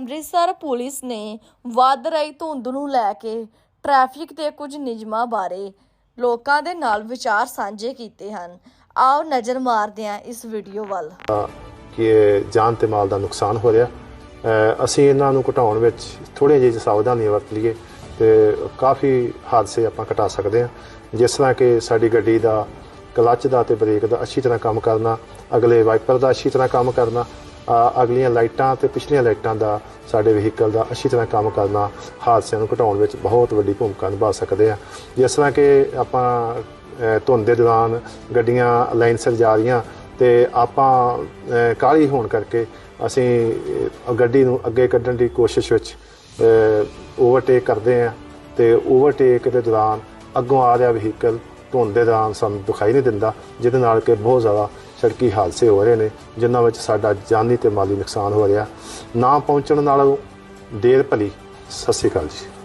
Amritsar police ਨੇ ਵੱਧ ਰਹੀ ਧੁੰਦ ਨੂੰ ਲੈ ਕੇ ਟ੍ਰੈਫਿਕ ਦੇ ਕੁਝ ਨਿਯਮਾਂ ਬਾਰੇ ਲੋਕਾਂ ਦੇ ਨਾਲ ਵਿਚਾਰ ਸਾਂਝੇ ਕੀਤੇ ਹਨ। ਆਓ ਨਜ਼ਰ ਮਾਰਦੇ ਹਾਂ ਇਸ ਵੀਡੀਓ ਵੱਲ। ਕਿ ਜਾਨ ਤੇ ਮਾਲ ਦਾ ਨੁਕਸਾਨ ਹੋ ਰਿਹਾ। ਅਸੀਂ ਇਹਨਾਂ ਨੂੰ ਘਟਾਉਣ ਵਿੱਚ ਥੋੜੇ ਜਿਹੀ ਸਾਵਧਾਨੀਆਂ ਵਰਤ ਲਈਏ ਤੇ ਕਾਫੀ ਹਾਦਸੇ ਆਪਾਂ ਘਟਾ ਸਕਦੇ ਹਾਂ। ਜਿਸ ਤਰ੍ਹਾਂ ਕਿ ਸਾਡੀ ਗੱਡੀ ਦਾ ਕਲੱਚ ਦਾ ਤੇ ਬ੍ਰੇਕ ਦਾ ਅੱਛੀ ਤਰ੍ਹਾਂ ਕੰਮ ਕਰਨਾ, ਅਗਲੇ ਵਾਈਪਰ ਦਾ ਅੱਛੀ ਤਰ੍ਹਾਂ ਕੰਮ ਕਰਨਾ ਅਗਲੀਆਂ ਲਾਈਟਾਂ ਤੇ ਪਿਛਲੀਆਂ ਲਾਈਟਾਂ ਦਾ ਸਾਡੇ ਵਹੀਕਲ ਦਾ ਅੱਛੀ ਤਰ੍ਹਾਂ ਕੰਮ ਕਰਨਾ ਹਾਦਸਿਆਂ ਨੂੰ ਘਟਾਉਣ ਵਿੱਚ ਬਹੁਤ ਵੱਡੀ ਭੂਮਿਕਾ ਨਿਭਾ ਸਕਦੇ ਆ। ਜਿਸ ਤਰ੍ਹਾਂ ਕਿ ਆਪਾਂ ਧੁੰਦ ਦੇ ਦੌਰਾਨ ਗੱਡੀਆਂ ਲਾਈਨ ਸਿਰ ਜਾ ਰਹੀਆਂ ਤੇ ਆਪਾਂ ਅ, ਕਾਹਲੀ ਹੋਣ ਕਰਕੇ ਅਸੀਂ ਗੱਡੀ ਨੂੰ ਅੱਗੇ ਕੱਢਣ ਦੀ ਕੋਸ਼ਿਸ਼ ਵਿੱਚ ਓਵਰਟੇਕ ਕਰਦੇ ਆ ਤੇ ਓਵਰਟੇਕ ਦੇ ਦੌਰਾਨ ਅੱਗੋਂ ਆ ਰਿਹਾ ਵਹੀਕਲ ਧੁੰਦ ਦੇ ਦੌਰਾਨ ਸਾਨੂੰ ਦਿਖਾਈ ਨਹੀਂ ਦਿੰਦਾ ਜਿਹਦੇ ਨਾਲ ਕਿ ਬਹੁਤ ਜ਼ਿਆਦਾ ਸੜਕੀ ਹਾਦਸੇ ਹੋ ਰਹੇ ਨੇ, ਜਿਨ੍ਹਾਂ ਵਿੱਚ ਸਾਡਾ ਜਾਨੀ ਤੇ ਮਾਲੀ ਨੁਕਸਾਨ ਹੋ ਰਿਹਾ। ਨਾ ਪਹੁੰਚਣ ਨਾਲ ਦੇਰ ਭਲੀ। ਸਤਿ ਸ਼੍ਰੀ ਅਕਾਲ ਜੀ।